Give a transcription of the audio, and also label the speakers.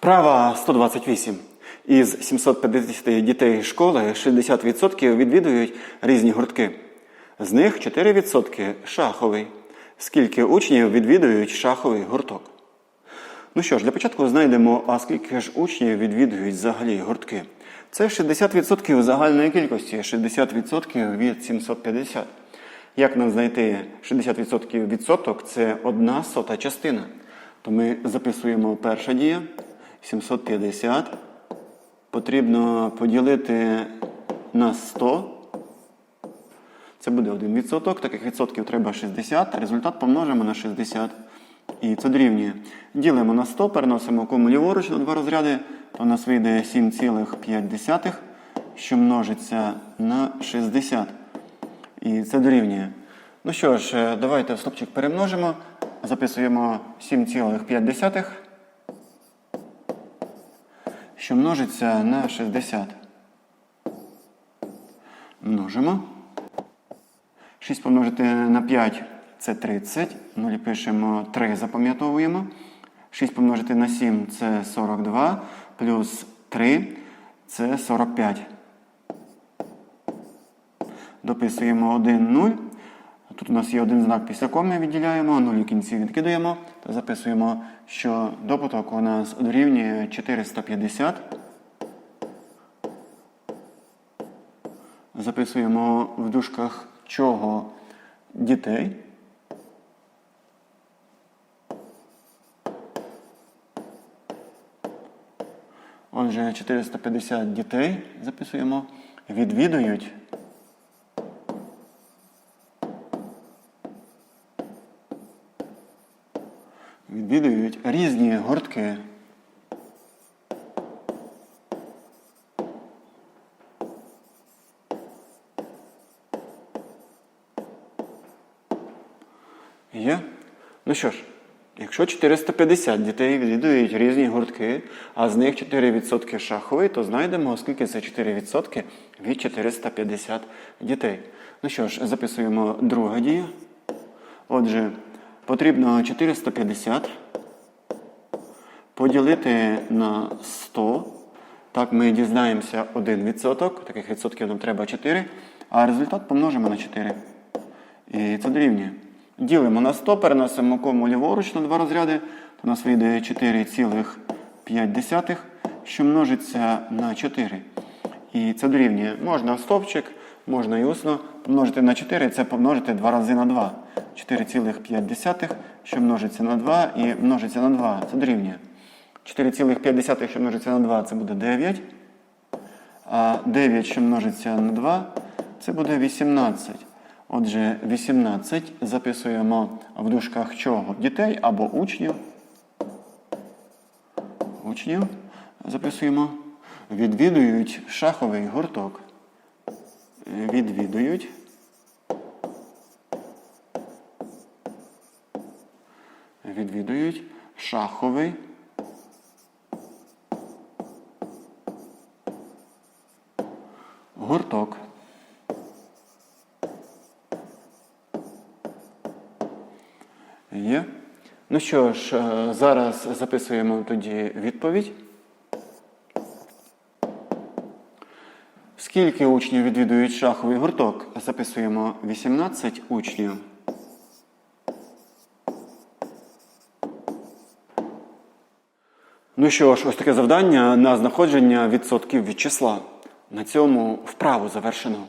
Speaker 1: Вправа 128. Із 750 дітей школи 60% відвідують різні гуртки. З них 4% шаховий. Скільки учнів відвідують шаховий гурток? Ну що ж, для початку знайдемо, а скільки ж учнів відвідують взагалі гуртки. Це 60% загальної кількості, 60% від 750. Як нам знайти 60% відсоток? Це одна сота частина. То ми записуємо перша дія 750. Потрібно поділити на 100. Це буде 1 відсоток. Таких відсотків треба 60. Результат помножимо на 60. І це дорівнює. Ділимо на 100, переносимо кому ліворуч на два розряди, то у нас вийде 7,5, що множиться на 60. І це дорівнює. Ну що ж, е, давайте стопчик перемножимо. Записуємо 7,5, що множиться на 60. Множимо. 6 помножити на 5 це 30. Нулі пишемо 3, запам'ятовуємо. 6 помножити на 7 це 42. Плюс 3 це 45. Дописуємо 1, 0. Тут у нас є один знак після коми, відділяємо, 0 у кінці відкидаємо. Та записуємо, що добуток у нас дорівнює 450. Записуємо в дужках чого дітей. Отже, 450 дітей записуємо, відвідують. Відвідують різні гуртки. Є? Ну що ж, якщо 450 дітей відвідують різні гуртки, а з них 4% шаховий, то знайдемо, оскільки це 4% від 450 дітей. Ну що ж, записуємо друга дія. Отже, потрібно 450 поділити на 100. Так, ми дізнаємося 1%, таких відсотків нам треба 4, а результат помножимо на 4. І це дорівнює. Ділимо на 100, переносимо кому ліворуч на два розряди, то у нас вийде 4,5, що множиться на 4. І це дорівнює. Можна стовпчик, можна і усно. Помножити на 4 це помножити 2 рази на 2. 4,5, що множиться на 2 і множиться на 2. Це дорівнює. 4,5, що множиться на 2, це буде 9. А 9, що множиться на 2, це буде 18. Отже, 18 записуємо в дужках чого? Дітей або учнів. Учнів записуємо. Відвідують шаховий гурток. Відвідують. Відвідують шаховий. Гурток. Є. Ну що ж, е, зараз записуємо тоді відповідь. Скільки учнів відвідують шаховий гурток? Записуємо 18 учнів. Ну що ж, ось таке завдання на знаходження відсотків від числа. На цьому вправу завершено.